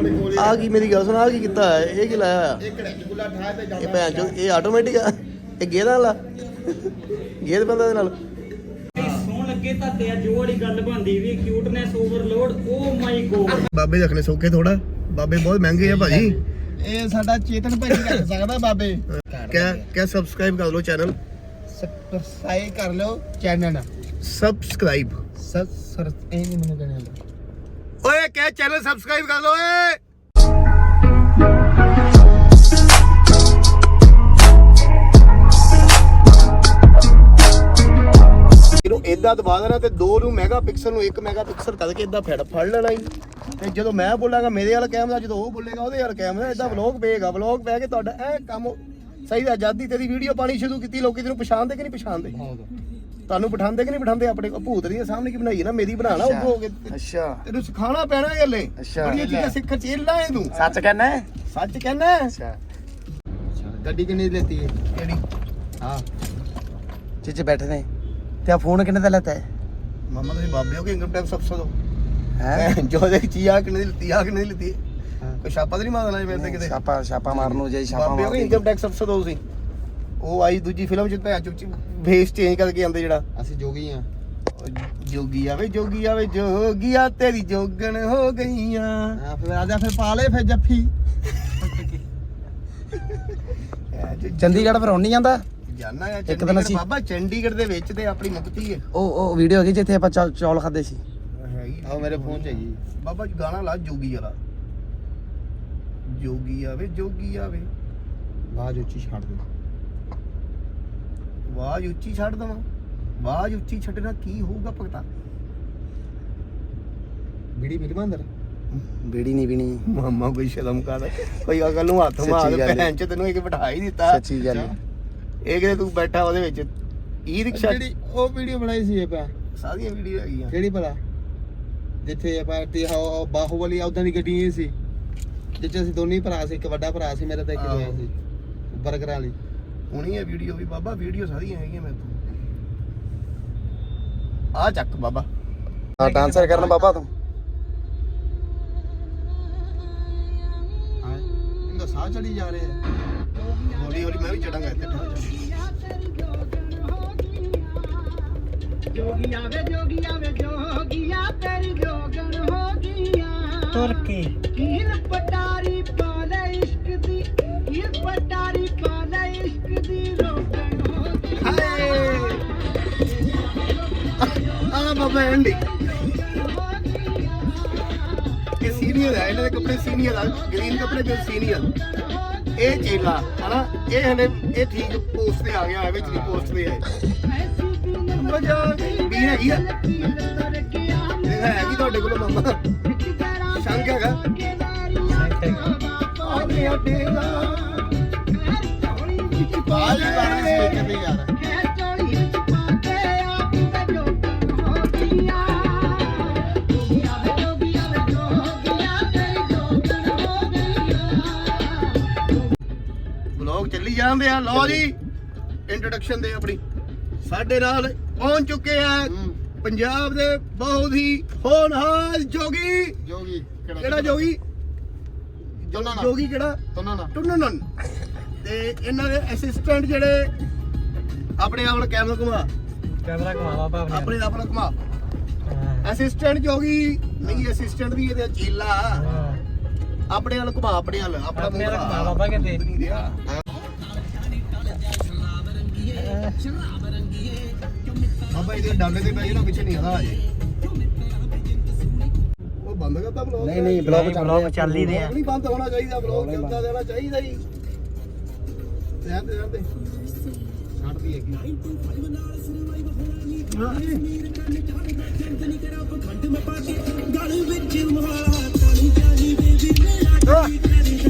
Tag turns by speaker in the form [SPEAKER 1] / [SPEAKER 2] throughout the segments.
[SPEAKER 1] ਆਪਣੇ ਕੋਲ
[SPEAKER 2] ਆ ਕੀ ਮੇਰੀ ਗੱਲ ਸੁਣ ਆ ਕੀ ਕੀਤਾ ਹੈ ਇਹ ਕੀ ਲਾਇਆ ਹੋਇਆ?
[SPEAKER 1] ਇੱਕ ਰੈਗੂਲਰ ਠਾਇਆ ਤੇ
[SPEAKER 2] ਇਹ ਭੈਣ ਚੋ ਇਹ ਆਟੋਮੈਟਿਕ ਆ? ਇਹ ਗੇਅਰ ਵਾਲਾ? ਗੇਅਰ ਬੰਦਾ ਦੇ ਨਾਲ।
[SPEAKER 3] ਸੌਣ ਲੱਗੇ ਤਾਂ ਤੇ ਜੋ ਵਾਲੀ ਗੱਲ ਬੰਦੀ ਵੀ cuteness overload oh my God
[SPEAKER 2] ਬਾਬੇ ਰੱਖਣੇ ਸੌਖੇ ਥੋੜਾ ਬਾਬੇ ਬਹੁਤ ਮਹਿੰਗੇ ਆ ਭਾਜੀ।
[SPEAKER 1] ਇਹ ਸਾਡਾ ਚੇਤਨ ਭਾਈ ਕਰ ਸਕਦਾ ਬਾਬੇ।
[SPEAKER 2] ਕਿਆ ਕਿਆ ਸਬਸਕ੍ਰਾਈਬ ਕਰ ਲਓ ਚੈਨਲ
[SPEAKER 1] ਸਬਸਕ੍ਰਾਈਬ ਕਰ ਲਓ ਚੈਨਲ
[SPEAKER 2] ਸਬਸਕ੍ਰਾਈਬ
[SPEAKER 1] ਸਰ ਸਰ ਇਹ ਨਹੀਂ ਮੈਨੂੰ ਕਹਿਣਾ। ਆਉਂਦਾ
[SPEAKER 2] ਓਏ ਕਿਆ ਚੈਨਲ ਸਬਸਕ੍ਰਾਈਬ ਕਰ ਲਓ ਓਏ। ਇਹਨੂੰ ਇਦਾਂ ਦਬਾ ਦੇਣਾ ਤੇ 2 ਨੂੰ ਮੈਗਾਪਿਕਸਲ ਨੂੰ 1 ਮੈਗਾਪਿਕਸਲ ਕਰਕੇ ਇਦਾਂ ਫੜ ਫੜ ਲੈਣਾ ਹੀ ਤੇ ਜਦੋਂ ਮੈਂ ਬੋਲਾਂਗਾ ਮੇਰੇ ਵਾਲਾ ਕੈਮਰਾ ਜਦੋਂ ਉਹ ਬੋਲੇਗਾ ਉਹਦੇ ਵਾਲਾ ਕੈਮਰਾ ਇਦਾਂ ਵਲੌਗ ਪਏਗਾ ਵਲੌਗ ਪੈ ਕੇ ਤੁਹਾਡਾ ਇਹ ਕੰਮ ਸਹੀ ਦਾ ਆਜ਼ਾਦੀ ਤੇਰੀ ਵੀਡੀਓ ਪਾਣੀ ਸ਼ੁਰੂ ਕੀਤੀ ਲੋਕੀ ਤੈਨੂੰ ਪਛਾਣਦੇ ਕਿ ਨਹੀਂ ਪਛਾਣਦੇ। ਤੁਹਾਨੂੰ ਪਠਾਉਂਦੇ ਕਿ ਨਹੀਂ ਪਠਾਉਂਦੇ ਆਪਣੇ ਭੂਤ ਦੀਆਂ ਸਾਹਮਣੇ ਕੀ ਬਣਾਈ ਹੈ ਨਾ? ਮੇਰੀ ਬਣਾਣਾ ਉਹ ਹੋ ਕੇ
[SPEAKER 1] ਅੱਛਾ।
[SPEAKER 2] ਤੈਨੂੰ ਸਿਖਾਉਣਾ ਪੈਣਾ ਇਹ ਗੱਲੇ
[SPEAKER 1] ਅੱਛਾ।
[SPEAKER 2] ਬੜੀਆਂ ਚੀਜ਼ਾਂ ਸਿੱਖ ਚੇਲਾ ਹੈ ਤੂੰ
[SPEAKER 1] ਸੱਚ ਕਹਿਣਾ ਹੈ?
[SPEAKER 2] ਸੱਚ ਕਹਿਣਾ
[SPEAKER 1] ਅੱਛਾ। ਗੱਡੀ ਕਿੰਨੀ ਦੀ ਲੈਤੀ ਹੈ?
[SPEAKER 2] ਕਿਹੜੀ?
[SPEAKER 1] ਹਾਂ।
[SPEAKER 4] ਚੀਚੇ ਬੈਠੇ ਨੇ। ਤੇ ਆ ਫੋਨ ਕਿੰਨੇ ਦਾ ਲੈਤਾ ਹੈ?
[SPEAKER 2] ਮਾਮਾ ਤੁਸੀਂ ਬਾਬੇ ਹੋ ਕਿ ਇਨਕਮ ਟੈਕਸ ਅਫਸਰ ਹੋ?
[SPEAKER 4] ਹੈ?
[SPEAKER 2] ਜੋ ਦੇ ਚੀਜ਼ ਆ ਕਿੰਨੇ ਦੀ ਲਿੱਤੀ ਆ ਕਿੰਨੇ ਦੀ ਲਿੱਤੀ
[SPEAKER 1] ਹਾਂ।
[SPEAKER 2] ਕੋਈ ਛਾਪਾ ਤਾਂ ਨਹੀਂ ਮਾਰਨਾ ਮੇਰੇ ਤੇ ਕਿਤੇ?
[SPEAKER 4] ਛਾਪਾ ਛਾਪਾ ਮਾਰਨ ਨੂੰ ਜੇ ਛਾਪਾ
[SPEAKER 2] ਬਾਬੇ ਹੋ ਕਿ ਇਨਕਮ ਟੈਕਸ ਅਫਸਰ ਹੋ ਤੁਸੀਂ? ਉਹ ਆਈ ਦੂਜੀ ਫਿਲਮ ਚ ਭੈਣ ਚੁੱਚੀ ਫੇਸ ਚੇਂਜ ਕਰਕੇ ਆਉਂਦੇ ਜਿਹੜਾ।
[SPEAKER 1] ਅਸੀਂ ਜੋਗੀ ਆ।
[SPEAKER 2] ਜੋਗੀ ਆਵੇ ਜੋਗੀ ਆਵੇ ਜੋਗੀਆ ਤੇਰੀ ਜੋਗਣ ਹੋ ਗਈਆਂ।
[SPEAKER 1] ਹਾਂ ਫਿਰ ਆ ਜਾ ਫਿਰ ਪਾ ਲੈ ਫਿਰ ਜੱਫੀ।
[SPEAKER 4] ਚੰਡੀਗੜ੍ਹ ਫਿਰ ਹੁਣ ਨਹੀਂ ਜਾਂਦਾ?
[SPEAKER 2] ਜਾਨਾ ਆ
[SPEAKER 4] ਇੱਕ ਦਿਨ
[SPEAKER 2] ਚੰਡੀਗੜ੍ਹ
[SPEAKER 4] ਅਸੀਂ-
[SPEAKER 2] ਬਾਬਾ ਚੰਡੀਗੜ੍ਹ ਦੇ ਵਿੱਚ ਤੇ ਆਪਣੀ ਮੁਕਤੀ ਹੈ।
[SPEAKER 4] ਉਹ ਉਹ ਵੀਡੀਓ ਹੈਗੀ ਜਿੱਥੇ ਆਪਾਂ ਚੌਲ ਖਾਦੇ ਸੀ।
[SPEAKER 2] ਹੈਗੀ।
[SPEAKER 1] ਆਓ ਮੇਰੇ ਫੋਨ ਚ ਹੈਗੀ
[SPEAKER 2] ਬਾਬਾ ਜੀ ਗਾਣਾ ਲਾ ਜੋਗੀ ਵਾਲਾ। ਜੋਗੀ ਆਵੇ ਜੋਗੀ ਆਵੇ।
[SPEAKER 1] ਬਾਜ ਉੱਚੀ ਛੱਡ ਦੇ
[SPEAKER 2] ਆਵਾਜ਼ ਉੱਚੀ ਛੱਡ ਦਵਾਂ। ਆਵਾਜ਼ ਉੱਚੀ ਛੱਡਣਾ ਕੀ ਹੋਊਗਾ ਭਗਤਾ?
[SPEAKER 1] ਬੀੜੀ ਬੀੜੀ ਮੰਦਰ
[SPEAKER 4] ਬੀੜੀ ਨਹੀਂ ਪੀਣੀ।
[SPEAKER 2] ਮਾਮਾ ਕੋਈ ਸ਼ਰਮ ਕਰ। ਕੋਈ ਅਕਲ ਨੂੰ ਹੱਥ ਮਾਰ। ਭੈਣ ਚ ਤੈਨੂੰ ਇੱਕ ਬਿਠਾ ਹੀ ਦਿੱਤਾ।
[SPEAKER 4] ਸੱਚੀ ਗੱਲ।
[SPEAKER 2] ਇਹ ਕਿਤੇ ਤੂੰ ਬੈਠਾ ਉਹਦੇ ਵਿੱਚ। ਈ ਰਿਕਸ਼ਾ
[SPEAKER 1] ਜਿਹੜੀ ਉਹ ਵੀਡੀਓ ਬਣਾਈ ਸੀ ਆਪਾਂ।
[SPEAKER 2] ਸਾਰੀਆਂ ਵੀਡੀਓ ਹੈਗੀਆਂ।
[SPEAKER 1] ਕਿਹੜੀ ਭਲਾ? ਜਿੱਥੇ ਆਪਾਂ ਤੇ ਉਹ ਬਾਹੂਬਲੀ ਉਦਾਂ ਦੀ ਗੱਡੀ ਸੀ। ਜਿੱਥੇ ਅਸੀਂ ਦੋਨੇ ਭਰਾ ਸੀ ਇੱਕ ਵੱਡਾ ਭਰਾ ਸੀ ਮੇਰਾ ਤਾਂ ਇੱਕ ਹੋਇਆ
[SPEAKER 2] ਆਹੋ।
[SPEAKER 1] ਸੀ। ਬਰਗਰ ਵਾਲੀ।
[SPEAKER 2] ਹੁਣੀ ਇਹ ਵੀਡੀਓ ਵੀ ਬਾਬਾ ਵੀਡੀਓ ਸਾਰੀਆਂ ਹੈਗੀਆਂ ਮੇਰੇ ਤੋਂ। ਆ ਚੱਕ ਬਾਬਾ।
[SPEAKER 4] ਹਾਂ ਡਾਂਸਰ ਕਰਨ ਬਾਬਾ। ਤੂੰ।
[SPEAKER 1] ਹਾਂ ਇਹਦਾ ਸਾਹ ਚੜੀ ਜਾ ਰਿਹਾ। ਹੈ
[SPEAKER 2] ਹੌਲੀ ਹੌਲੀ ਮੈਂ ਵੀ ਚੜਾਂਗਾ ਇੱਥੇ ਠਹਿਰ ਜਾ।
[SPEAKER 5] ਜੋਗੀ ਆਵੇ ਜੋਗੀ ਆਵੇ ਜੋਗੀਆ ਤੇਰੀ ਜੋਗਣ ਹੋ ਗਈਆਂ।
[SPEAKER 3] ਤੁਰ ਕੇ।
[SPEAKER 5] ਹੀਰ ਪਟਾਰੀ
[SPEAKER 2] ਆ ਇਹ ਸੀਨੀਅਰ ਹੈ ਇਹਨਾਂ ਦੇ ਕੱਪੜੇ ਸੀਨੀਅਰ ਆ ਗ੍ਰੀਨ ਕੱਪੜੇ ਤੇ ਸੀਨੀਅਰ ਇਹ ਚੇਲਾ ਹਨਾ ਇਹ ਹਲੇ ਇਹ ਠੀਕ ਪੋਸਟ ਤੇ ਆ ਗਿਆ ਹੈ ਵਿੱਚ ਪੋਸਟ ਤੇ ਹੈ ਮਜ਼ਾ ਵੀ ਹੈਗੀ ਆ ਇਹ ਹੈਗੀ ਤੁਹਾਡੇ ਕੋਲ ਮਾਮਾ ਸ਼ੰਕ ਹੈਗਾ ਆ ਗਿਆ ਡੇਲਾ
[SPEAKER 1] ਬਾਜ ਕਰ ਰਹੀ ਯਾਰ
[SPEAKER 2] ਚੱਲੀ ਜਾਂਦੇ ਆ ਲਓ ਜੀ। ਇੰਟਰੋਡਕਸ਼ਨ ਦੇ ਆਪਣੀ। ਸਾਡੇ ਨਾਲ ਪਹੁੰਚ ਚੁੱਕੇ ਆ ਪੰਜਾਬ ਦੇ ਬਹੁਤ ਹੀ ਹੋਣਹਾਰ ਜੋਗੀ।
[SPEAKER 1] ਜੋਗੀ
[SPEAKER 2] ਕਿਹੜਾ ਜੋਗੀ?
[SPEAKER 1] ਟੁੰਨਣ।
[SPEAKER 2] ਜੋਗੀ ਕਿਹੜਾ?
[SPEAKER 1] ਤੁਨਾ ਨਾ।
[SPEAKER 2] ਟੁੰਨਨ ਤੇ ਇਹਨਾਂ ਦੇ ਅਸਿਸਟੈਂਟ ਜਿਹੜੇ ਆਪਣੇ ਆਪ ਨਾਲ ਕੈਮਰਾ ਘੁਮਾ।
[SPEAKER 3] ਕੈਮਰਾ ਘੁਮਾਵਾ
[SPEAKER 2] ਆਪਣੇ ਆਪ। ਨਾਲ ਘੁਮਾ। ਅਸਿਸਟੈਂਟ ਜੋਗੀ ਨਹੀਂ ਅਸਿਸਟੈਂਟ ਵੀ ਇਹਦੇ ਚੀਲਾ। ਆਪਣੇ ਨਾਲ ਘੁਮਾ ਆਪਣੇ ਨਾਲ ਆਪਣਾ ਮੂੰਹ
[SPEAKER 3] ਘੁਮਾ। ਬਾਬਾ ਕਹਿੰਦੇ।
[SPEAKER 2] ਬਾਬਾ ਇਹਦੇ ਡਾਲੇ ਤੇ ਪੈ ਜਾਣਾ ਪਿੱਛੇ ਨਹੀਂ ਆਦਾ ਅਜੇ ਉਹ ਬੰਦ ਕਰਤਾ ਬਲੌਗ
[SPEAKER 4] ਨਹੀਂ ਨਹੀਂ ਬਲੌਗ ਚੱਲ
[SPEAKER 3] ਬਲੌਗ ਚੱਲ ਹੀ ਰਿਹਾ
[SPEAKER 2] ਨਹੀਂ ਬੰਦ ਹੋਣਾ ਚਾਹੀਦਾ ਬਲੌਗ ਚੱਲਦਾ ਰਹਿਣਾ ਚਾਹੀਦਾ ਹੀ ਰਹਿਣ ਦੇ ਰਹਿਣ ਦੇ। ਛੱਡਦੀ ਹੈਗੀ।
[SPEAKER 1] ਬਾਜ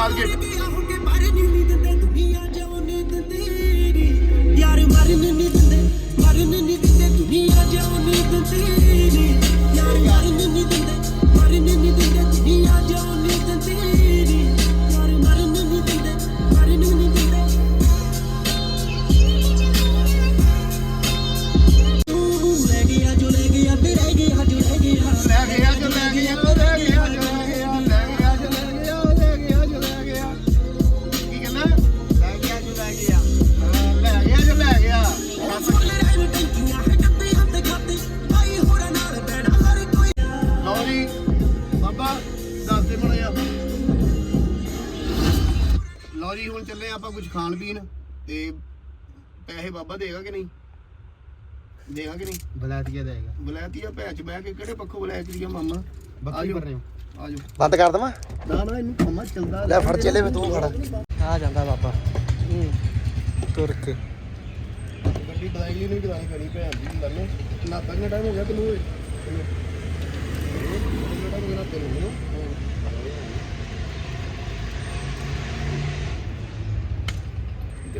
[SPEAKER 2] ਆਪਾਂ ਲਓ ਜੀ ਹੁਣ ਚੱਲੇ ਆਪਾਂ ਕੁਝ ਖਾਣ ਪੀਣ ਤੇ ਪੈਸੇ ਬਾਬਾ ਦੇਗਾ ਕਿ ਨਹੀਂ? ਦੇਗਾ ਕਿ ਨਹੀਂ?
[SPEAKER 1] ਬਲਾਤੀਆ ਦੇਗਾ।
[SPEAKER 2] ਬੁਲਾਤੀ ਆ ਭੈਚ ਬਹਿ ਕੇ ਕਿਹੜੇ ਪੱਖੋਂ ਬੁਲਾਇਆ ਕਰੀਆ ਮਾਮਾ?
[SPEAKER 1] ਬੱਕਰੀ ਕਰ ਰਹੇ ਹੋ।
[SPEAKER 2] ਆਜੋ
[SPEAKER 4] ਬੰਦ ਕਰ ਦਵਾਂ?
[SPEAKER 2] ਨਾ ਨਾ ਇਹਨੂੰ ਕੰਮਾ ਚੱਲਦਾ
[SPEAKER 4] ਲੈ ਫੜ ਚਲੇ ਵੇ ਤੂੰ ਖੜਾ ਆ ਜਾਂਦਾ ਬਾਬਾ। ਤੁਰ ਕੇ
[SPEAKER 2] ਗੱਡੀ ਬਦਾਈ ਨਹੀਂ ਕਰਾਣੀ ਪੈਣੀ ਭੈਣ ਦੀ ਲੰਨੇ ਨਾ ਤੰਗ ਟਾਈਮ ਹੋ ਗਿਆ ਤੈਨੂੰ ਓਏ।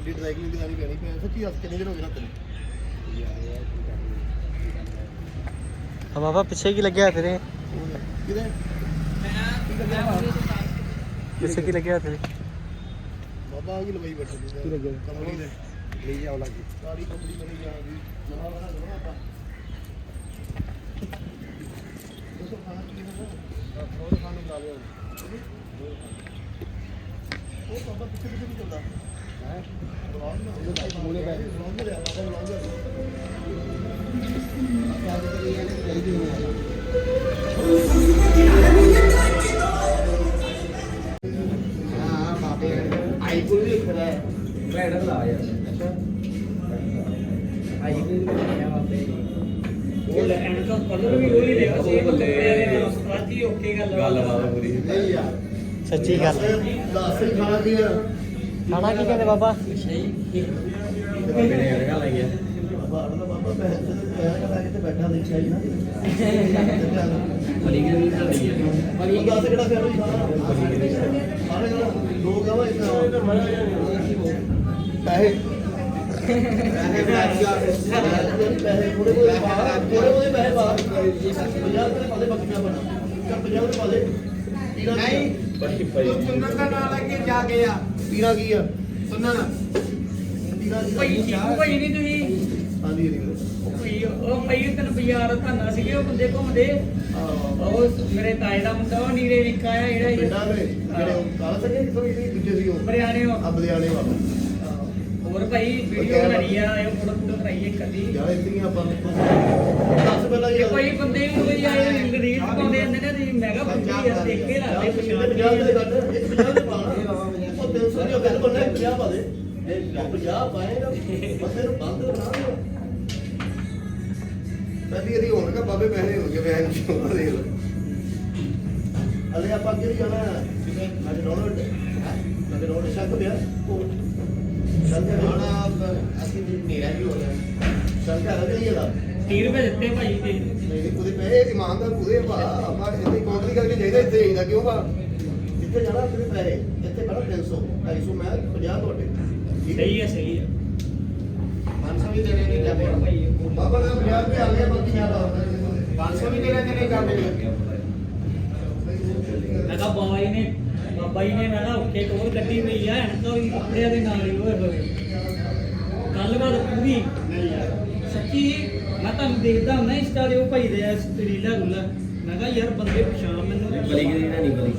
[SPEAKER 2] ਗੱਡੀ ਡਰਾਈਵਿੰਗ ਦੀ ਕਰਾਣੀ ਪੈਣੀ ਭੈਣ ਸੱਚੀ ਹੱਸ ਕਿੰਨੇ ਦਿਨ ਹੋ ਗਏ ਨਾ? ਤੈਨੂੰ
[SPEAKER 4] ਆ ਬਾਬਾ ਪਿੱਛੇ ਕੀ ਲੱਗਿਆ ਤੇਰੇ?
[SPEAKER 2] ਕਿਤੇ
[SPEAKER 4] ਪਿੱਛੇ ਕੀ ਲੱਗਿਆ ਤੇਰੇ?
[SPEAKER 2] ਬਾਬਾ ਆ ਗਈ ਲਵਾਈ ਬੈਠਾ ਕੀ ਲੱਗਿਆ? ਕੰਪਨੀ ਦੇ। ਲਈ ਆਉ ਲੱਗੀ ਸਾਰੀ ਕੰਪਨੀ ਬਣੀ ਜਾ ਗਈ ਨਵਾਂ ਬਣਾ ਦੇਣਾ ਆਪਾਂ ਦੱਸੋ ਖਾਣਾ ਕੀ ਹੈ ਹੋਰ ਖਾਣ ਨੂੰ ਲਾ ਲਿਓ। ਉਹ ਬਾਬਾ ਪਿੱਛੇ ਪਿੱਛੇ ਨਹੀਂ ਚੱਲਦਾ? ਹੈ ਬਲੌਗ ਨਾ ਉਹਦੇ ਭਾਈ ਮੂਲੇ ਪੈ ਬਲੌਗ ਦੇ ਆਪਾਂ ਬਲੌਗ ਦੇ
[SPEAKER 3] ਉਹ ਲੈ ਐਂਡ ਤੋਂ ਕਲਰ ਵੀ ਉਹੀ ਲਿਆ ਸੀ ਕੱਪੜਿਆਂ ਦੇ ਨਾਲ ਸਾਜੀ ਓਕੇ ਗੱਲ ਗੱਲਬਾਤ ਪੂਰੀ
[SPEAKER 2] ਨਹੀਂ ਯਾਰ
[SPEAKER 4] ਸੱਚੀ ਗੱਲ
[SPEAKER 2] ਦੱਸ ਹੀ ਖਾਣਾ ਕੀ
[SPEAKER 4] ਖਾਣਾ ਕੀ ਕਹਿੰਦੇ ਬਾਬਾ?
[SPEAKER 2] ਪੈਸੇ ਪੈਸੇ ਥੋੜੇ ਕੋਈ ਬਾਹਰ ਥੋੜੇ ਕੋਈ ਪੈਸੇ ਬਾਹਰ 50 ਰੁਪਏ ਪਾਦੇ ਬੱਕੀਆਂ ਬਣਾ ਚੱਲ 50 ਰੁਪਏ ਪਾਦੇ ਪੀਣਾ ਨਹੀਂ
[SPEAKER 1] ਤੂੰ ਚੁੰਗਣ ਦਾ ਨਾਂ ਲੈ ਕੇ ਜਾ ਕੇ
[SPEAKER 2] ਪੀਣਾ ਕੀ ਆ?
[SPEAKER 1] ਸੁਣਨਾ
[SPEAKER 2] ਪੀਣਾ ਕੀ
[SPEAKER 3] ਭਾਈ ਠੀਕ ਭਾਈ ਨਹੀਂ ਤੁਸੀਂ।
[SPEAKER 2] ਹਾਂਜੀ ਜੀ
[SPEAKER 3] ਉਹ ਭਾਈ ਉਹ ਭਾਈ ਤੈਨੂੰ ਬਾਜ਼ਾਰ ਧੰਨਾ ਸੀਗੇ ਉਹ ਬੰਦੇ ਘੁੰਮਦੇ। ਉਹ ਮੇਰੇ ਤਾਏ ਦਾ ਮੁੰਡਾ ਉਹ ਨੀਰੇ ਆ ਜਿਹੜਾ
[SPEAKER 2] ਪਿੰਡਾਂ ਦੇ ਜਿਹੜੇ ਕਾਲ ਸਕੇ ਦੂਜੇ ਸੀ ਉਹ।
[SPEAKER 3] ਬਰਿਆਣੇ ਉਹ।
[SPEAKER 2] ਅਬਲਿਆਣੇ ਵਾਲਾ।
[SPEAKER 3] ਹੋਰ ਭਾਈ ਵੀਡੀਓ ਬਣਾਈ ਆ ਇਹ ਫੋਟੋ ਫੋਟੋ ਕਰਾਈ ਇੱਕ ਅੱਧੀ।
[SPEAKER 2] ਯਾਰ ਇਤਨੀ ਆਪਾਂ ਦੱਸ ਪਹਿਲਾਂ
[SPEAKER 3] ਇਹ
[SPEAKER 2] ਯਾਰ।
[SPEAKER 3] ਕੋਈ ਬੰਦੇ ਨੂੰ ਕੋਈ ਆਏ ਰੀਲ ਪਾਉਂਦੇ ਜਾਂਦੇ ਨੇ ਤੁਸੀਂ ਮੈਗਾ ਪੁੱਛੀ ਆ ਦੇਖ ਕੇ ਲੱਗਦੇ ਪਛਾਣ
[SPEAKER 2] ਪੰਜਾਬ ਦੇ
[SPEAKER 3] ਕੇ
[SPEAKER 2] ਗੱਲ ਇੱਕ ਪੰਜਾਬ ਦੇ ਪਾਣਾ ਉਹ 300 ਦੀ ਗੱਲ ਬੰਦਾ 50 ਪਾ ਦੇ। ਇਹ 50 ਪਾਏਗਾ ਬੰਦੇ ਨੂੰ ਬੰਦ ਬਣਾ ਦਿਓ ਪਹਿਲੀ ਇਹਦੀ ਹੋਣਗਾ ਬਾਬੇ ਪੈਸੇ ਹੋਣਗੇ ਵੈਨ ਚ ਦੇਖ ਲਓ ਅਲੇ ਆਪਾਂ ਅੱਗੇ ਵੀ ਜਾਣਾ ਜਿਵੇਂ ਅੱਜ ਡਾਊਨਲੋਡ ਮੈਂ ਡਾਊਨਲੋਡ ਸ਼ੱਕ ਪਿਆ? ਉਹ ਸ਼ੱਕ ਆਣਾ ਅਸੀਂ ਵੀ ਮੇਰਾ ਵੀ ਹੋ ਗਿਆ ਸ਼ੱਕ ਆ ਰਿਹਾ ਇਹਦਾ।
[SPEAKER 3] 30 ਰੁਪਏ ਦਿੱਤੇ ਭਾਈ ਤੇ।
[SPEAKER 2] ਨਹੀਂ ਨਹੀਂ ਉਹਦੇ ਪੈਸੇ ਇਮਾਨਦਾਰ ਪੂਰੇ ਭਾ ਆਪਾਂ ਇੱਥੇ ਕੌਂਟਰੀ ਕਰਕੇ ਚਾਹੀਦਾ ਇੱਥੇ ਆਈਦਾ ਕਿਉਂ ਭਾ? ਜਿੱਥੇ ਜਾਣਾ ਉੱਥੇ ਪੈਸੇ ਇੱਥੇ ਬੜਾ 300 250 ਮੈਂ 50 ਤੁਹਾਡੇ।
[SPEAKER 3] ਸਹੀ ਹੈ ਸਹੀ ਹੈ।
[SPEAKER 1] 500 ਵੀ ਦੇਣੇ ਨਹੀਂ ਜਾਂਦੇ
[SPEAKER 2] ਬਾਬਾ ਦਾ 50 ਰੁਪਏ ਆ ਗਏ ਬਾਕੀ ਜ਼ਿਆਦਾ
[SPEAKER 1] 500 ਵੀ ਦੇਣੇ ਨਹੀਂ ਜਾਂਦੇ
[SPEAKER 3] ਮੈਂ ਕਿਹਾ ਬਾਬਾ ਜੀ ਨੇ ਬਾਬਾ ਜੀ ਨੇ ਮੈਂ ਕਿਹਾ ਉੱਕੇ ਟੋਰ ਕੱਢੀ ਹੋਈ ਆ ਐਨਕਾਂ ਵੀ ਕੱਪੜਿਆਂ ਦੇ ਨਾਲ ਹੀ ਹੋਏ ਹੋਏ। ਗੱਲਬਾਤ ਪੂਰੀ। ਸੱਚੀ ਮੈਂ ਤੁਹਾਨੂੰ ਦੇਖਦਾ ਹੁੰਦਾ ਇੰਸਟਾ ਦੇ ਉਹ ਭਾਈ ਦੇ ਆ ਰੀਲਾ ਰੂਲਾ ਮੈਂ ਕਿਹਾ ਯਾਰ ਬੰਦੇ ਪਛਾਣ ਮੈਨੂੰ। ਬਲੀ ਕਿਹਦੀ ਨਹੀਂ ਬਲੀ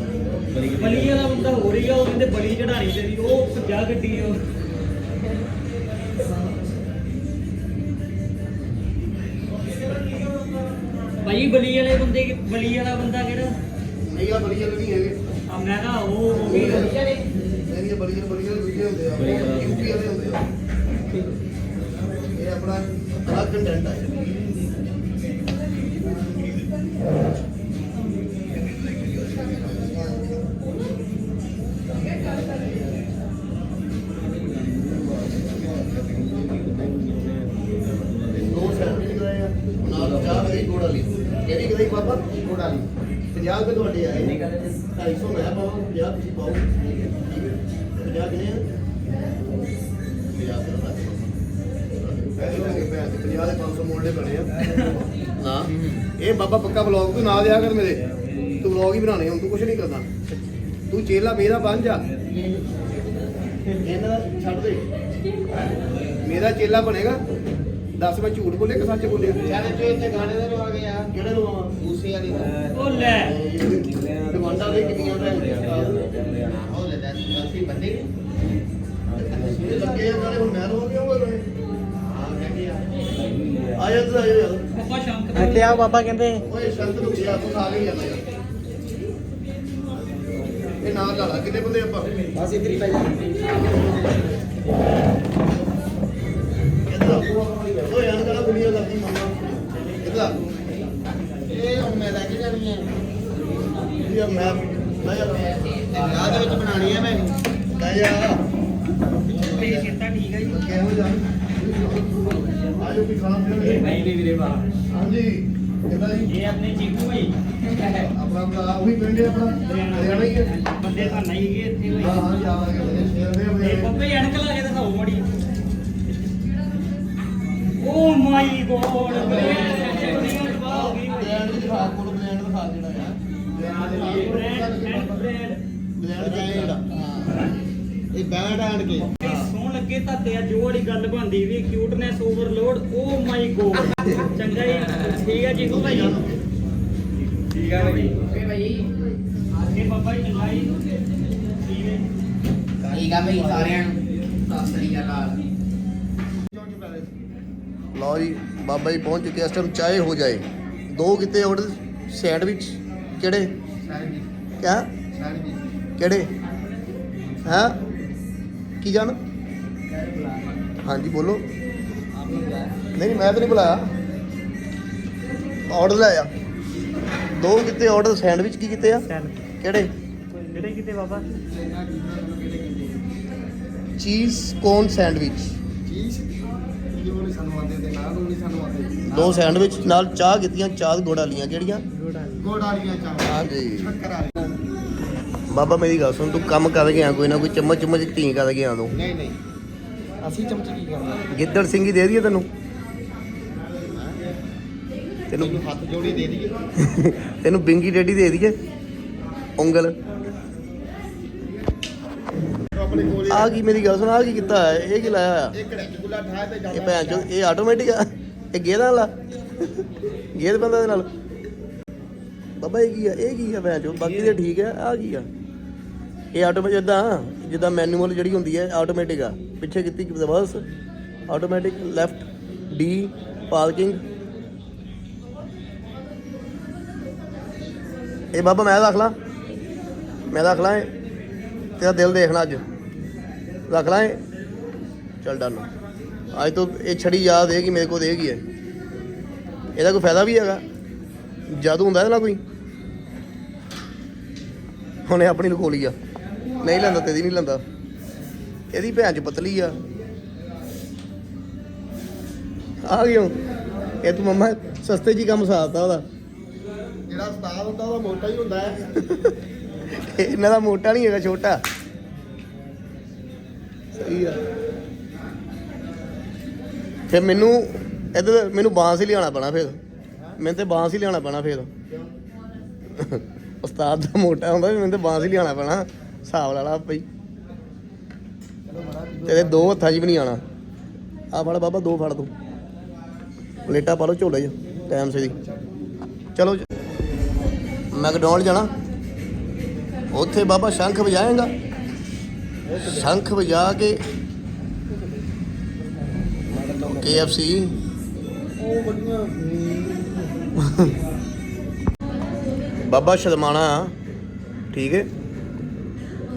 [SPEAKER 3] ਬਲੀ ਵਾਲਾ ਬੰਦਾ ਹੋ ਰਹੀ ਆ ਉਹ ਕਹਿੰਦੇ ਬਲੀ ਚੜਾਣੀ ਤੇਰੀ ਉਹ ਪੰਜਾ ਗੱਡੀ ਉਹ ਭਾਈ ਬਲੀ ਵਾਲੇ ਬੰਦੇ ਕਿ- ਬਲੀ ਵਾਲਾ ਬੰਦਾ ਕਿਹੜਾ?
[SPEAKER 2] ਨਹੀਂ ਆ ਬੜੀਆਂ ਨਹੀਂ ਹੈਗੇ।
[SPEAKER 3] ਆ ਮੈਂ ਕਿਹਾ ਉਹ ਉਹ ਵੀ
[SPEAKER 2] ਮੇਰੀਆਂ ਬੜੀਆਂ ਬੜੀਆਂ ਵੀਡੀਓ ਹੁੰਦੇ ਆ। ਯੂਪੀ ਵਾਲੇ ਹੁੰਦੇ ਆ। ਇਹ ਆਪਣਾ ਅਲੱਗ ਕੰਟੈਂਟ ਆ। ਕਿਹੜੀ ਕਰਾਈ ਬਾਬਾ ਗੋੜਾ 50 ਰੁਪਏ ਤੁਹਾਡੇ ਆਏ 250 ਮੈਂ ਪਾਵਾਂ 50 ਤੁਸੀਂ ਪਾਓ 50 ਕਿੰਨੇ ਆ 50 ਦਾ ਲੱਗ ਪੈਸੇ ਲੱਗੇ ਪੈਸੇ 50 ਦੇ 500 ਮੋੜਨੇ ਬਣੇ ਆ ਨਾ ਇਹ ਬਾਬਾ ਪੱਕਾ ਵਲੌਗ, ਤੂੰ ਨਾ ਦਿਆ ਕਰ ਮੇਰੇ। ਤੂੰ ਵਲੌਗ ਹੀ ਬਣਾਉਣੇ, ਹੁਣ ਤੂੰ ਕੁਝ ਨਹੀਂ ਕਰਨਾ। ਤੂੰ ਚੇਲਾ ਮੇਰਾ ਬਣ ਜਾ। ਇਹਨਾਂ ਛੱਡ ਦੇ। ਮੇਰਾ ਚੇਲਾ ਬਣੇਗਾ। ਦੱਸ ਮੈਂ ਝੂਠ ਬੋਲੇ ਕਿ ਸੱਚ ਬੋਲੇ
[SPEAKER 1] ਯਾਰ ਜੋ ਇੱਥੇ ਗਾਣੇ ਦੇ ਲਵਾ ਗਏ ਆ
[SPEAKER 2] ਕਿਹੜੇ ਲਵਾਂ
[SPEAKER 1] ਉਸੇ ਵਾਲੀ ਦਾ
[SPEAKER 3] ਉਹ ਲੈ।
[SPEAKER 2] ਡਿਮਾਂਡਾਂ ਦੇ ਕਿੰਨੀਆਂ ਭੈਣ
[SPEAKER 1] ਉਹ ਲੈ ਦੱਸ ਅਸੀਂ ਬੰਦੇ
[SPEAKER 2] ਇਹ ਲੱਗੇ ਆ ਨਾਲੇ ਹੁਣ ਮੈਂ ਰੋ ਗਿਆ
[SPEAKER 1] ਹਾਂ ਕਹਿੰਦੇ ਆ।
[SPEAKER 2] ਆਇਆ ਤੂੰ ਆਇਆ ਯਾਰ
[SPEAKER 3] ਪਪਾ ਸ਼ੰਕ
[SPEAKER 4] ਇੱਥੇ ਆ ਬਾਬਾ ਕਹਿੰਦੇ।
[SPEAKER 2] ਓਏ ਸ਼ੰਤ ਨੂੰ ਗਿਆ ਤੂੰ ਖਾ ਕੇ ਜਾਂਦਾ ਇਹ ਨਾ ਲਾ ਕਿੰਨੇ ਬੰਦੇ ਆਪਾਂ?
[SPEAKER 1] ਬਸ ਇਧਰ ਹੀ ਪੈ ਜਾ।
[SPEAKER 2] ਇੱਧਰ ਓਏ ਯਾਰ ਕਰਾ ਕੁੜੀਆਂ ਕਰਦੀ ਮੰਮਾ। ਇੱਧਰ
[SPEAKER 1] ਮੈਂ ਲੈ ਕੇ ਜਾਣੀ ਹੈ
[SPEAKER 2] ਇਹ ਮੈਂ ਮੈਂ
[SPEAKER 1] ਵਿਆਹ ਦੇ ਵਿੱਚ ਬਣਾਣੀ ਹੈ ਮੈਂ।
[SPEAKER 2] ਮੈਂ ਯਾਰ
[SPEAKER 3] ਮੇਰੀ ਸਿਹਤਾਂ ਠੀਕ ਹੈ ਜੀ।
[SPEAKER 2] ਕਿਹੋ ਜਾ ਆਜੋ ਵੀ ਖਾਣਾ ਪੀਣਾ।
[SPEAKER 3] ਨਹੀਂ ਨਹੀਂ ਵੀਰੇ ਵਾਹ।
[SPEAKER 2] ਹਾਂਜੀ। ਕਿੱਦਾਂ ਜੀ?
[SPEAKER 3] ਇਹ ਆਪਣੇ ਚੀਕੂ ਭਾਈ
[SPEAKER 2] ਆਪਣਾ ਭਰਾ ਉਹੀ ਪਿੰਡ ਹੈ ਆਪਣਾ। ਹਰਿਆਣਾ ਹੀ ਹੈ
[SPEAKER 3] ਬੰਦੇ ਤਾਂ ਨਹੀਂ ਗਏ ਇੱਥੇ ਭਾਈ
[SPEAKER 2] ਹਾਂ ਹਾਂ ਜਾਵਾਂਗੇ ਸ਼ੇਰ ਦੇ ਬੜੇ
[SPEAKER 3] ਬੱਬੇ ਅਣਕ ਲਾ ਕੇ ਦਿਖਾਓ ਮੜੀ। ਓ ਮਾਈ ਗੋਡ ਗਈ
[SPEAKER 2] ਬ੍ਰਾਂਡ ਦਿਖਾ ਕੋਲ ਬ੍ਰਾਂਡ ਦਿਖਾ ਜਿਹੜਾ ਆ।
[SPEAKER 3] ਬ੍ਰੈਂਡ ਐਂਡ ਬ੍ਰੈਂਡ
[SPEAKER 2] ਬ੍ਰਾਂਡ
[SPEAKER 1] ਇਹ ਬੈਂਡ ਆਣ ਕੇ
[SPEAKER 3] ਸੋਹਣ ਲੱਗੇ ਤਾਂ ਤੇ ਉਹ ਵਾਲੀ ਗੱਲ ਬਣਦੀ ਵੀ cuteness overload oh my God ਚੰਗਾ ਜੀ ਠੀਕ ਹੈ ਜੀ ਹੋ ਭਾਈ। ਠੀਕ ਹੈ ਭਾਈ। ਓਕੇ ਭਾਈ। ਇਹ ਬਾਬਾ ਜੀ ਚੰਗਾ ਜੀ। ਠੀਕ ਹੈ
[SPEAKER 6] ਬਈ ਸਾਰਿਆਂ ਨੂੰ। ਸਤਿ ਸ੍ਰੀ ਅਕਾਲ।
[SPEAKER 2] ਲਓ ਜੀ ਬਾਬਾ ਜੀ ਪਹੁੰਚ ਚੁੱਕੇ ਇਸ ਟਾਈਮ ਚਾਹੇ ਹੋ ਜਾਏ। ਦੋ ਕਿਤੇ ਆਰਡਰ ਸੈਂਡਵਿਚ ਕਿਹੜੇ? ਕਿਆ? ਕਿਹੜੇ? ਹਾਂ? ਕੀ ਜਾਣ? ਹਾਂਜੀ, ਬੋਲੋ। ਨਹੀਂ, ਮੈਂ ਤਾਂ ਨਹੀਂ ਬੁਲਾਇਆ। ਆਰਡਰ ਲੈ ਆ। ਦੋ ਕਿਤੇ ਆਰਡਰ ਸੈਂਡਵਿਚ ਕੀ ਕੀਤੇ ਆ? ਕਿਹੜੇ?
[SPEAKER 4] ਜਿਹੜੇ ਕਿਤੇ ਬਾਬਾ
[SPEAKER 2] ਚੀਜ਼ ਕੋਨ ਸੈਂਡਵਿਚ
[SPEAKER 1] ਚੀਜ਼ ਜੋ ਨਹੀਂ ਸਾਨੂੰ ਆਉਂਦੇ ਤੇ ਨਾਲ ਉਹ ਨਹੀਂ ਸਾਨੂੰ ਆਉਂਦੇ
[SPEAKER 2] ਦੋ ਸੈਂਡਵਿਚ ਨਾਲ ਚਾਹ ਕੀਤੀਆਂ ਚਾਹ ਗੋੜਾ ਲੀਆਂ ਕਿਹੜੀਆਂ?
[SPEAKER 1] ਗੋੜ ਵਾਲੀਆਂ ਚਾਹ।
[SPEAKER 2] ਹਾਂਜੀ।
[SPEAKER 1] ਸ਼ੱਕਰ
[SPEAKER 2] ਬਾਬਾ ਮੇਰੀ ਗੱਲ ਸੁਣ ਤੂੰ ਕੰਮ ਕਰ ਗਿਆ ਕੋਈ ਨਾ ਕੋਈ ਚਮਚ ਚਮਚ ਢੀ ਕਰ ਗਿਆ ਤੂੰ।
[SPEAKER 1] ਨਹੀਂ ਨਹੀਂ। ਅਸੀਂ ਚਮਚ ਕੀ ਕਰਨਾ?
[SPEAKER 2] ਗਿੱਦੜ ਸਿੰਘ ਹੀ ਦੇ ਦਈਏ ਤੈਨੂੰ। ਤੈਨੂੰ
[SPEAKER 1] ਤੈਨੂੰ ਹੱਥ ਜੋੜੀ ਦੇ ਦਈਏ।
[SPEAKER 2] ਤੈਨੂੰ ਬਿੰਗੀ ਡੇਡੀ ਦੇ ਦਈਏ। ਉਂਗਲ।
[SPEAKER 1] ਆਪਣੇ ਕੋਲ
[SPEAKER 2] ਆ ਕੀ ਮੇਰੀ ਗੱਲ ਸੁਣ ਆ ਕੀ ਕੀਤਾ ਹੈ ਇਹ ਕੀ ਲਾਇਆ ਹੋਇਆ?
[SPEAKER 1] ਇੱਕ ਗੁੱਲਾ ਠਾਹ ਤੇ
[SPEAKER 2] ਇਹ ਭੈਣ ਚੋ ਇਹ ਆਟੋਮੈਟਿਕ ਆ? ਇਹ ਗੇਅਰ ਵਾਲਾ ਗੇਅਰ ਬੰਦਾ ਦੇ ਨਾਲ? ਬਾਬਾ ਇਹ ਕੀ ਆ? ਇਹ ਕੀ ਆ ਭੈਣ ਚੋ? ਬਾਕੀ ਤੇ ਠੀਕ ਆ ਆ ਕੀ ਆ? ਇਹ ਆਟੋਮੈਟਿਕ ਜਿੱਦਾਂ ਜਿੱਦਾਂ ਮੈਨੂਅਲ ਜਿਹੜੀ ਹੁੰਦੀ ਹੈ ਆਟੋਮੈਟਿਕ ਆ। ਪਿੱਛੇ ਕੀਤੀ reverse automatic left D parking ਇਹ ਬਾਬਾ ਮੈਂ ਰੱਖ ਲਾਂ। ਮੈਂ ਰੱਖ ਲਾਂ ਇਹ। ਤੇਰਾ ਦਿਲ ਦੇਖਣਾ ਅੱਜ। ਰੱਖ ਲਾਂ ਚੱਲ ਡਨ। ਅੱਜ ਤੋਂ ਇਹ ਛੜੀ ਯਾਦ ਹੈ ਕਿ ਮੇਰੇ ਕੋਲ ਦੇਗੀ ਹੈ? ਇਹਦਾ ਕੋਈ ਫਾਇਦਾ ਵੀ ਹੈਗਾ? ਜਾਦੂ ਹੁੰਦਾ ਇਹਦੇ ਕੋਈ? ਹੁਣੇ ਆਪਣੀ ਲੁਕੋ ਲਈ ਆ। ਨਹੀਂ ਲੈਂਦਾ ਤੇਰੀ ਨਹੀਂ ਲੈਂਦਾ। ਇਹਦੀ ਭੈਣ ਚ ਪਤਲੀ ਆ। ਆ ਗਿਓ ਇਹ ਤੂੰ ਮੰਮਾ ਸਸਤੇ ਜੀ ਕੰਮ ਸਾਰਤਾ ਉਹਦਾ।
[SPEAKER 1] ਜਿਹੜਾ ਉਸਤਾਦ ਹੁੰਦਾ ਉਹਦਾ ਮੋਟਾ ਹੀ ਹੁੰਦਾ ਹੈ।
[SPEAKER 2] ਇਹਨਾਂ ਦਾ ਮੋਟਾ ਨਹੀਂ ਹੈਗਾ ਛੋਟਾ। ਸਹੀ ਆ। ਫਿਰ ਮੈਨੂੰ ਇੱਧਰ ਮੈਨੂੰ ਬਾਂਸ ਹੀ ਲਿਆਉਣਾ ਪੈਣਾ ਫਿਰ। ਮੈਨੂੰ ਤੇ ਬਾਂਸ ਹੀ ਲਿਆਉਣਾ ਪੈਣਾ ਫਿਰ। ਉਸਤਾਦ ਦਾ ਮੋਟਾ ਹੁੰਦਾ ਵੀ ਮੈਨੂੰ ਤੇ ਬਾਂਸ ਹੀ ਲਿਆਉਣਾ ਪੈਣਾ, ਹਿਸਾਬ ਲਾ ਲਾ ਤੇਰੇ ਦੋ ਹੱਥਾਂ 'ਚ ਵੀ ਨਹੀਂ ਆਣਾ ਆ ਫੜ ਬਾਬਾ, ਦੋ ਫੜ ਤੂੰ। ਪਲੇਟਾਂ ਪਾ ਲਓ, ਝੋਲੇ 'ਚ, ਟਾਈਮ ਸੇ ਦੀ ਚਲੋ ਜੀ। ਮੈਕਡੋਨਲਡ ਜਾਣਾ। ਉੱਥੇ ਬਾਬਾ ਸ਼ੰਖ ਵਜਾਏਗਾ। ਸ਼ੰਖ ਵਜਾ ਕੇ KFC ਬਾਬਾ ਸ਼ਰਮਾਣਾ, ਠੀਕ ਹੈ?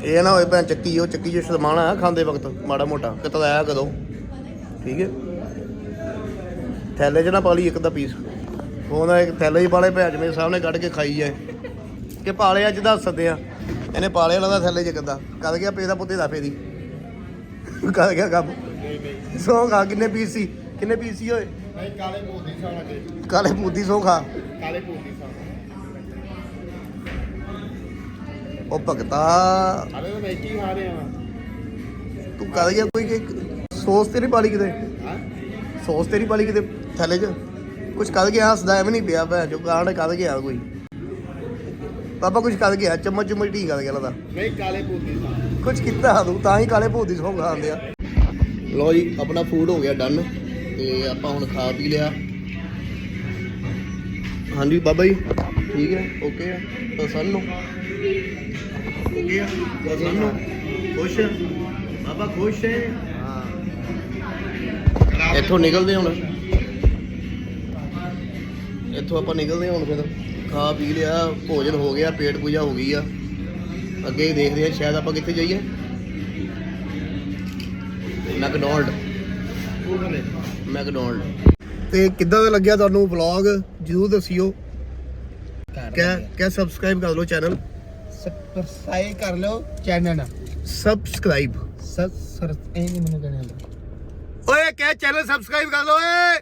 [SPEAKER 2] ਇਹ ਨਾ ਹੋਏ ਭੈਣ ਚੱਕੀ, ਉਹ ਚੱਕੀ ਜੋ ਸ਼ਰਮਾਣਾ ਖਾਂਦੇ ਵਕਤ, ਮਾੜਾ ਮੋਟਾ ਕਿਤੇ ਆਇਆ ਕਦੋਂ, ਠੀਕ ਹੈ? ਥੈਲੇ 'ਚ ਨਾ ਪਾ ਲਈ ਇੱਕ ਦਾ ਪੀਸ ਉਹਦਾ ਇੱਕ ਥੈਲੇ 'ਚ ਪਾਲੇ, ਭੈਣ ਚ ਮੇਰੇ ਸਾਹਮਣੇ ਕੱਢ ਕੇ ਖਾਈ ਜਾਏ। ਕਿ ਪਾਲੇ ਅੱਜ ਦੱਸ ਸਕਦੇ ਆ। ਇਹਨੇ ਪਾਲੇ ਵਾਲਾ ਦਾ ਥੈਲੇ 'ਚ ਕਿੱਦਾਂ ਕਦ ਗਿਆ ਪੇ ਦਾ ਪੁੱਤੇ ਦਾ ਫੇਰੀ ਕਦ ਗਿਆ ਕੰਮ? ਸੌ ਖਾ ਕਿੰਨੇ ਪੀਸ ਸੀ? ਕਿੰਨੇ ਪੀਸ ਸੀ ਓਏ?
[SPEAKER 1] ਨਹੀਂ ਕਾਲੇ ਮੋਦੀ ਸਾਲਾ ਕੇ
[SPEAKER 2] ਕਾਲੇ ਮੂਦੀ ਸੌ ਖਾ।
[SPEAKER 1] ਕਾਲੇ ਮੋਦੀ ਸਾਲਾ।
[SPEAKER 2] ਉਹ ਭਗਤਾ।
[SPEAKER 1] ਅਰੇ ਮੈਂ ਕੀ ਖਾ ਰਿਹਾ
[SPEAKER 2] ਤੂੰ ਕਰ ਗਿਆ ਕੋਈ ਕਿ ਸੌਸ ਤੇਰੀ ਪਾਲੀ ਕਿਤੇ?
[SPEAKER 1] ਹਾਂ?
[SPEAKER 2] ਸੌਸ ਤੇਰੀ ਪਾਲੀ ਕਿਤੇ? ਥੈਲੇ 'ਚ? ਕੁਝ ਕਰ ਗਿਆ? ਹੱਸਦਾ ਐਵੇਂ ਨਹੀਂ ਪਿਆ ਭੈਣ ਜੋ ਕਾਂਡ ਕਰ ਗਿਆ ਕੋਈ? ਪਾਪਾ ਕੁਝ ਕਰ ਗਿਆ ਚਮਚ ਚਮਚ ਢੀ ਕਰ ਗਿਆ ਲਦਾ
[SPEAKER 1] ਨਹੀਂ ਕਾਲੇ ਮੋਦੀ ਸਾਲਾ
[SPEAKER 2] ਕੁਝ ਕੀਤਾ ਤੂੰ ਤਾਂ ਹੀ ਕਾਲੇ ਦੀ ਸੌਂ ਖਾਂਦੇ ਆ। ਲੋ ਜੀ ਆਪਣਾ ਫੂਡ ਹੋ ਗਿਆ ਡਨ ਤੇ ਆਪਾਂ ਹੁਣ ਖਾ ਪੀ ਲਿਆ। ਹਾਂਜੀ ਬਾਬਾ ਜੀ ਠੀਕ ਹੈ? ਓਕੇ ਆ ਪਸੰਦ ਨੂੰ ਓਕੇ ਆ ਪਸੰਦ ਨੂੰ ਖੁਸ਼? ਬਾਬਾ ਖੁਸ਼ ਹੈ? ਹਾਂ। ਇੱਥੋਂ ਨਿਕਲਦੇ ਹੁਣ। ਇੱਥੋਂ ਆਪਾਂ ਨਿਕਲਦੇ ਹਾਂ ਹੁਣ ਫਿਰ ਖਾ ਪੀ ਲਿਆ ਭੋਜਨ ਹੋ ਗਿਆ ਪੇਟ ਪੂਜਾ ਹੋ ਗਈ ਆ। ਅੱਗੇ ਦੇਖਦੇ ਆ ਸ਼ਾਇਦ ਆਪਾਂ ਕਿੱਥੇ ਜਾਈਏ। ਮੈਕਡੋਨਲਡ। ਮੈਕਡੋਨਲਡ। ਤੇ ਕਿੱਦਾਂ ਦਾ ਲੱਗਿਆ ਤੁਹਾਨੂੰ ਵਲੌਗ ਜਰੂਰ ਦੱਸਿਓ। ਕਹਿ ਕਹਿ ਸਬਸਕ੍ਰਾਈਬ ਕਰ ਲਓ ਚੈਨਲ
[SPEAKER 1] ਸਬਸਕ੍ਰਾਈਬ ਕਰ ਲਓ ਚੈਨਲ
[SPEAKER 2] ਸਬਸਕ੍ਰਾਈਬ
[SPEAKER 1] ਸਰ ਸਰ ਇਹ ਨਹੀਂ ਮੈਨੂੰ ਕਹਿਣਾ।
[SPEAKER 2] ਓਏ ਕਹਿ ਚੈਨਲ ਸਬਸਕ੍ਰਾਈਬ ਕਰ ਲਓ ਓਏ।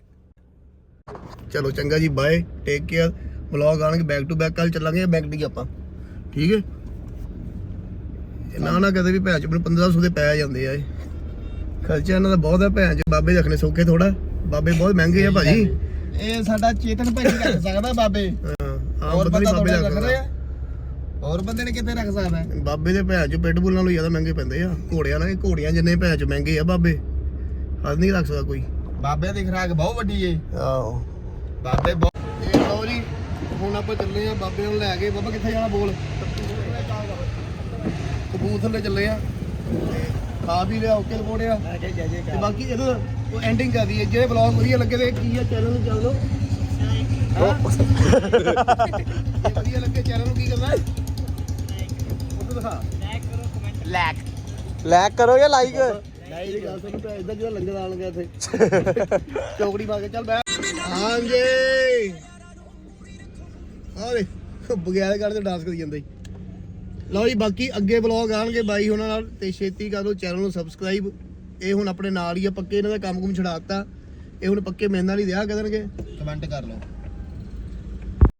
[SPEAKER 2] ਚਲੋ ਚੰਗਾ ਜੀ ਬਾਏ ਟੇਕ ਕੇਅਰ ਵਲੌਗ ਆਣਗੇ ਬੈਕ ਟੂ ਬੈਕ ਕੱਲ ਚੱਲਾਂਗੇ ਬੈਕ ਡੀ ਆਪਾਂ। ਠੀਕ ਹੈ? ਨਾ ਨਾ ਕਦੇ ਵੀ ਭੈਣ ਚ ਮੈਨੂੰ 1500 ਦੇ ਪੈ ਜਾਂਦੇ ਆ ਇਹ। ਖਰਚਾ ਇਹਨਾਂ ਦਾ ਬਹੁਤ ਹੈ ਭੈਣ ਚ ਬਾਬੇ ਰੱਖਣੇ ਸੌਖੇ ਥੋੜਾ ਬਾਬੇ ਬਹੁਤ ਮਹਿੰਗੇ ਆ ਭਾਜੀ।
[SPEAKER 1] ਇਹ ਸਾਡਾ ਚੇਤਨ ਭਾਈ ਰੱਖ ਸਕਦਾ ਬਾਬੇ।
[SPEAKER 2] ਹਾਂ ਆਮ
[SPEAKER 1] ਹੋਰ
[SPEAKER 2] ਬੰਦਾ ਨਹੀਂ
[SPEAKER 1] ਬੰਦਾ
[SPEAKER 2] ਬਾਬੇ ਰੱਖ ਸਕਦਾ
[SPEAKER 1] ਹੋਰ ਬੰਦੇ ਨੇ ਕਿੱਥੇ ਰੱਖ ਸਕਦਾ?
[SPEAKER 2] ਬਾਬੇ ਦੇ ਭੈਣ ਚ ਪਿੱਟ ਬੁੱਲਾਂ ਨਾਲੋਂ ਜ਼ਿਆਦਾ ਮਹਿੰਗੇ ਪੈਂਦੇ ਆ। ਘੋੜਿਆਂ ਨਾਲ ਘੋੜੀਆਂ ਜਿੰਨੇ ਭੈਣ ਚ ਮਹਿੰਗੇ ਆ ਬਾਬੇ। ਹੱਦ ਨਹੀਂ ਰੱਖ ਸਕਦਾ ਕੋਈ।
[SPEAKER 1] ਬਾਬੇ ਦੀ ਖਰਾਕ ਬਹੁਤ ਵੱਡੀ ਏ।
[SPEAKER 2] ਆਹੋ।
[SPEAKER 1] ਬਾਬੇ ਬਹੁਤ
[SPEAKER 2] ਇਹ ਲਓ ਜੀ ਹੁਣ ਆਪਾਂ ਚੱਲੇ ਆ ਬਾਬੇ ਨੂੰ ਲੈ ਕੇ। ਬਾਬਾ ਕਿੱਥੇ ਜਾਣਾ ਬੋਲ? ਕਬੂਤਰਲੇ ਚੱਲੇ ਆ ਤੇ ਖਾ ਵੀ ਲਿਆ ਓਕੇ ਰਿਪੋਰਟ ਆ। ਤੇ ਬਾਕੀ ਇਹਦਾ ਐਂਡਿੰਗ ਕਰ ਦਈਏ। ਜੇ ਵਲੌਗ ਵਧੀਆ ਲੱਗੇ ਤੇ ਕੀ ਆ? ਚੈਨਲ ਨੂੰ ਚੱਲ ਲਓ। ਜੇ ਵਧੀਆ ਲੱਗੇ ਚੈਨਲ ਨੂੰ ਕੀ ਕਰਨਾ? ਉਹ ਦਿਖਾ।
[SPEAKER 4] ਲਾਈਕ ਕਰੋ ਜਾਂ ਲਾਈਕ
[SPEAKER 2] ਨਹੀਂ ਗੱਲ ਸੁਣ ਤਾਂ ਇਦਾਂ ਜਿਹੜਾ ਲੰਗਰ ਆਣ ਗਿਆ ਇੱਥੇ। ਚੌਕੜੀ ਪਾ ਕੇ ਚੱਲ ਬੈ ਹਾਂਜੀ। ਆਵੇ ਬਗੈਰ ਡਾਂਸ ਕਰੀ ਜਾਂਦਾ ਲਓ ਜੀ ਬਾਕੀ ਅੱਗੇ ਵਲੌਗ ਆਣਗੇ ਬਾਈ ਉਹਨਾਂ ਨਾਲ ਤੇ ਛੇਤੀ ਕਰ ਲਓ ਚੈਨਲ ਨੂੰ ਸਬਸਕ੍ਰਾਈਬ ਇਹ ਹੁਣ ਆਪਣੇ ਨਾਲ ਹੀ ਆ ਪੱਕੇ ਇਹਨਾਂ ਦਾ ਕੰਮ ਕੁਮ ਛਡਾਤਾ ਇਹ ਹੁਣ ਪੱਕੇ ਮੇਰੇ ਨਾਲ ਹੀ ਰਿਹਾ ਕਰਨਗੇ।
[SPEAKER 1] ਕਮੈਂਟ ਕਰ ਲਓ।